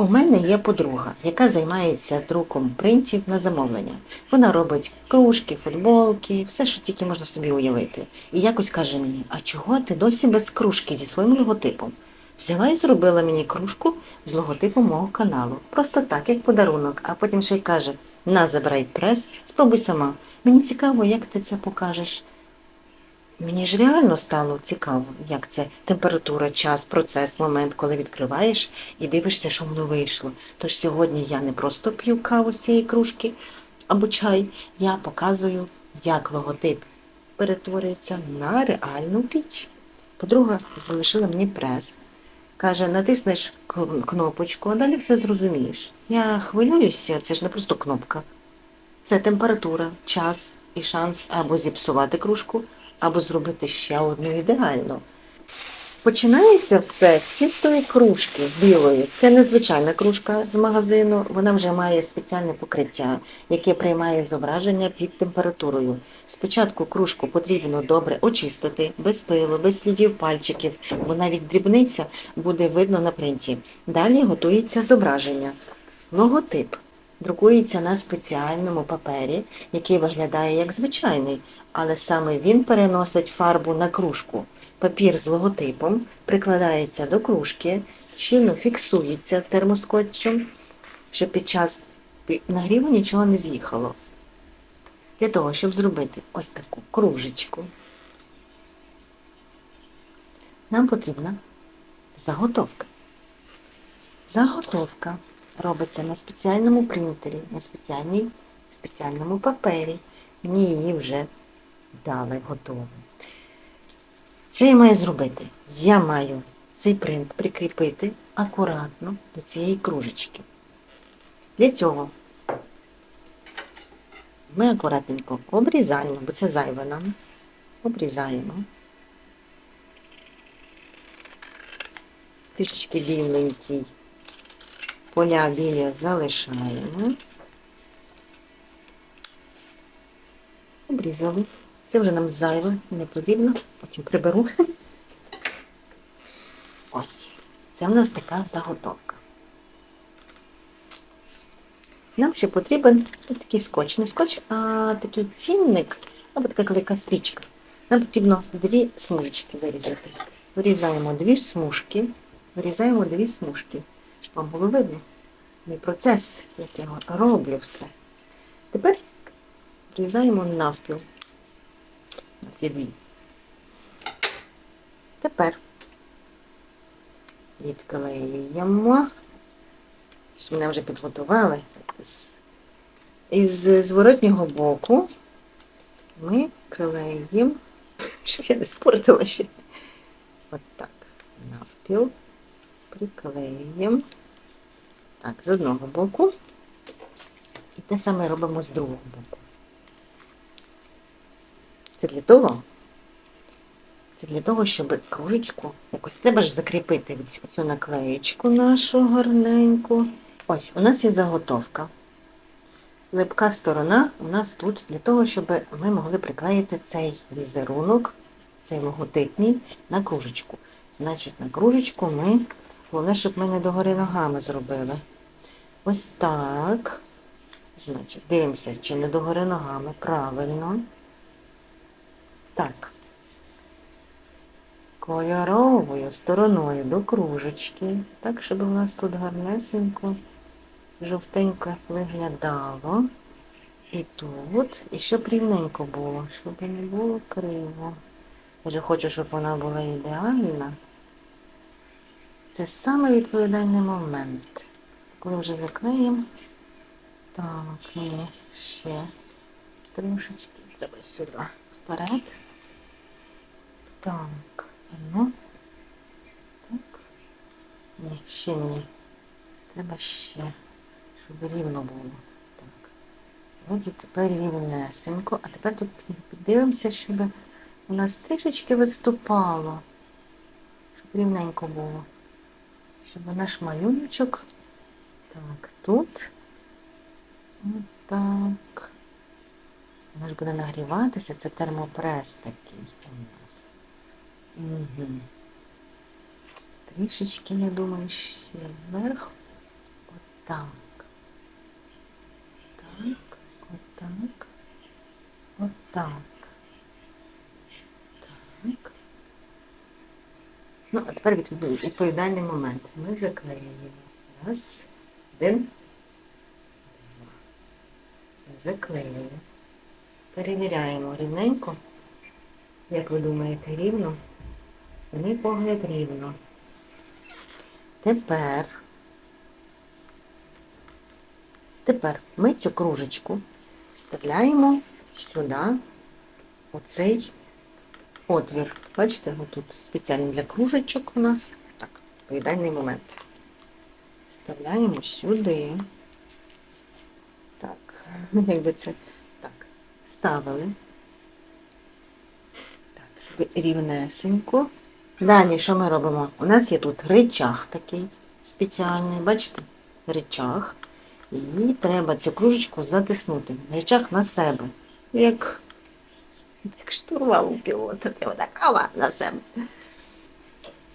У мене є подруга, яка займається друком принтів на замовлення. Вона робить кружки, футболки, все, що тільки можна собі уявити. І якось каже мені: а чого ти досі без кружки зі своїм логотипом? Взяла і зробила мені кружку з логотипом мого каналу. Просто так, як подарунок, а потім ще й каже: на, забирай прес, спробуй сама. Мені цікаво, як ти це покажеш. Мені ж реально стало цікаво, як це температура, час, процес, момент, коли відкриваєш і дивишся, що воно вийшло. Тож сьогодні я не просто п'ю каву з цієї кружки або чай, я показую, як логотип перетворюється на реальну річ. Подруга залишила мені прес. Каже, натиснеш кнопочку, а далі все зрозумієш. Я хвилююся, це ж не просто кнопка. Це температура, час і шанс або зіпсувати кружку, або зробити ще одну ідеально. Починається все з чистої кружки білої. Це незвичайна кружка з магазину. Вона вже має спеціальне покриття, яке приймає зображення під температурою. Спочатку кружку потрібно добре очистити, без пилу, без слідів пальчиків, бо навіть дрібниця буде видно на принті. Далі готується зображення. Логотип друкується на спеціальному папері, який виглядає як звичайний, але саме він переносить фарбу на кружку. Папір з логотипом прикладається до кружки, щільно фіксується термоскотчем, щоб під час нагріву нічого не з'їхало. Для того, щоб зробити ось таку кружечку, нам потрібна заготовка. Заготовка робиться на спеціальному принтері, на спеціальній, спеціальному папері. Мені її вже дали готову. Що я маю зробити? Я маю цей принт прикріпити акуратно до цієї кружечки. Для цього ми акуратненько обрізаємо, бо це зайве нам. Обрізаємо. Трішечки біленький. Поля білі залишаємо. Обрізали. Це вже нам зайве, не потрібно, потім приберу. Ось. Це в нас така заготовка. Нам ще потрібен такий скотч. Не скотч, а такий цінник, або така велика стрічка. Нам потрібно дві смужечки вирізати. Вирізаємо дві смужки, вирізаємо дві смужки, щоб вам було видно. Мій процес, як я роблю все. Тепер вирізаємо навпіл. У нас є дві. Тепер відклеюємо. Мене вже підготували. Із зворотнього боку ми клеїмо, щоб я не спортила ще. От так. Навпіл. Приклеюємо. Так, з одного боку. І те саме робимо з другого боку. Це для того, це для того, щоб кружечку якось треба ж закріпити цю наклеєчку нашу гарненьку. Ось, у нас є заготовка. Липка сторона у нас тут для того, щоб ми могли приклеїти цей візерунок, цей логотипний на кружечку. Значить, на кружечку ми, головне, щоб ми не догори ногами зробили. Ось так. Значить, дивимося, чи не догори ногами. Правильно. Так. Кольоровою стороною до кружечки, так, щоб у нас тут гарнесенько, жовтенько виглядало. І тут, і щоб рівненько було, щоб не було криво. Я вже хочу, щоб вона була ідеальна. Це саме відповідальний момент. Коли вже заклеїмо. Так, ні, ще трошечки треба сюди вперед. Так, ну. Так. Ні, ще ні. Треба ще, щоб рівно було. Так. Вроді тепер рівнесенько. А тепер тут під- піддивимося, щоб у нас трішечки виступало. Щоб рівненько було. Щоб наш малюночок. Так, тут. Отак. Воно ж буде нагріватися, це термопрес такий у нас. Угу. Трішечки, я думаю, ще вверх. отак. Так, отак. Отак. Так. Ну, а тепер відповідальний момент. Ми заклеюємо. Раз, один, два. Заклеїли. Перевіряємо рівненько. Як ви думаєте, рівно? На мій погляд рівно. Тепер. Тепер ми цю кружечку вставляємо сюди, оцей отвір. Бачите, отут спеціально для кружечок у нас. Так, відповідальний момент. Вставляємо сюди. Так, якби це так. Ставили. Так, щоб рівнесенько. Далі, що ми робимо? У нас є тут речах такий спеціальний, бачите? Речах. І треба цю кружечку затиснути. Речах на себе. Як, як штурвал у пілота. Треба так ава на себе.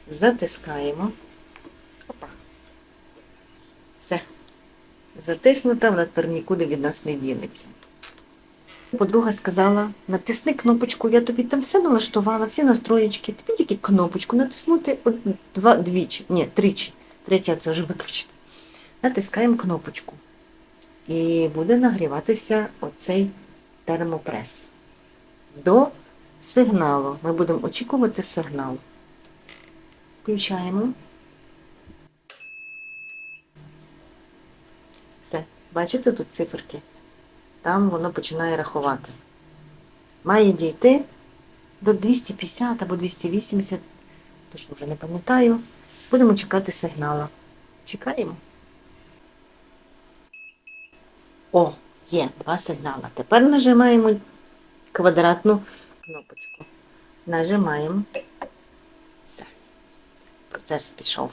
Затискаємо. Опа. Все. Затиснута, вона тепер нікуди від нас не дінеться. Подруга сказала, натисни кнопочку, я тобі там все налаштувала, всі настроєчки. Тобі тільки кнопочку натиснути два, двічі, ні, тричі. Третя це вже виключити. Натискаємо кнопочку. І буде нагріватися оцей термопрес. До сигналу. Ми будемо очікувати сигнал. Включаємо. Все. Бачите тут циферки? Там воно починає рахувати. Має дійти до 250 або 280, точно вже не пам'ятаю. Будемо чекати сигнала. Чекаємо. О, є два сигнала. Тепер нажимаємо квадратну кнопочку. Нажимаємо. Все. Процес пішов.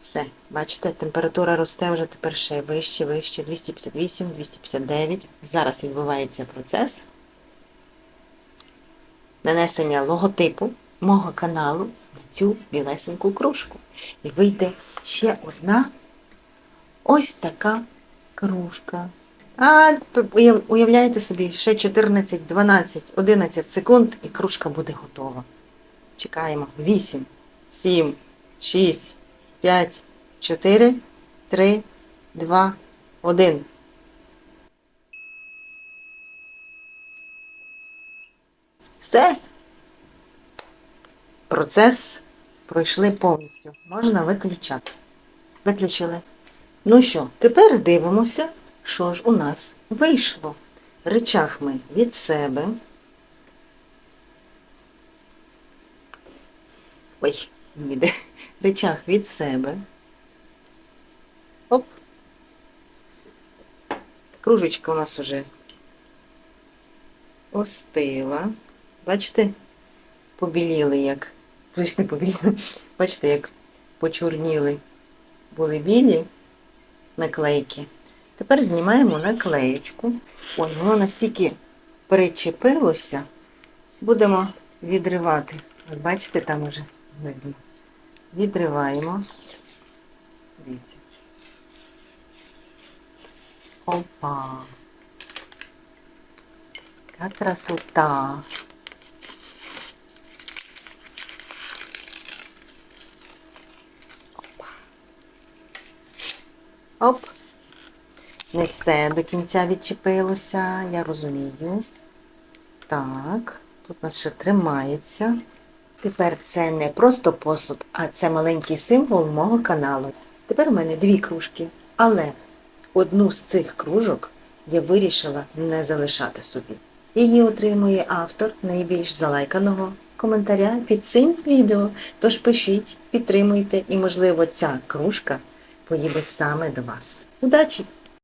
Все, бачите, температура росте вже тепер ще вище, вище, 258, 259. Зараз відбувається процес нанесення логотипу мого каналу на цю білесеньку кружку. І вийде ще одна ось така кружка. А уявляєте собі, ще 14, 12, 11 секунд і кружка буде готова. Чекаємо. 8, 7, 6, 5, 4, 3, 2, 1. Все. Процес пройшли повністю. Можна виключати. Виключили. Ну що, тепер дивимося, що ж у нас вийшло. Речах ми від себе. Ой, їде. Речах від себе. Оп. Кружечка у нас уже остила. Бачите, побіліли як. Тобто не побіліли. Бачите, як почорніли були білі наклейки. Тепер знімаємо наклеєчку. Ой, воно настільки причепилося. Будемо відривати. От бачите, там уже видно. Відриваємо. Дивіться. Опа. Яка красота. Оп. Не все до кінця відчепилося, я розумію. Так, тут у нас ще тримається. Тепер це не просто посуд, а це маленький символ мого каналу. Тепер у мене дві кружки, але одну з цих кружок я вирішила не залишати собі. Її отримує автор найбільш залайканого коментаря під цим відео. Тож пишіть, підтримуйте, і, можливо, ця кружка поїде саме до вас. Удачі!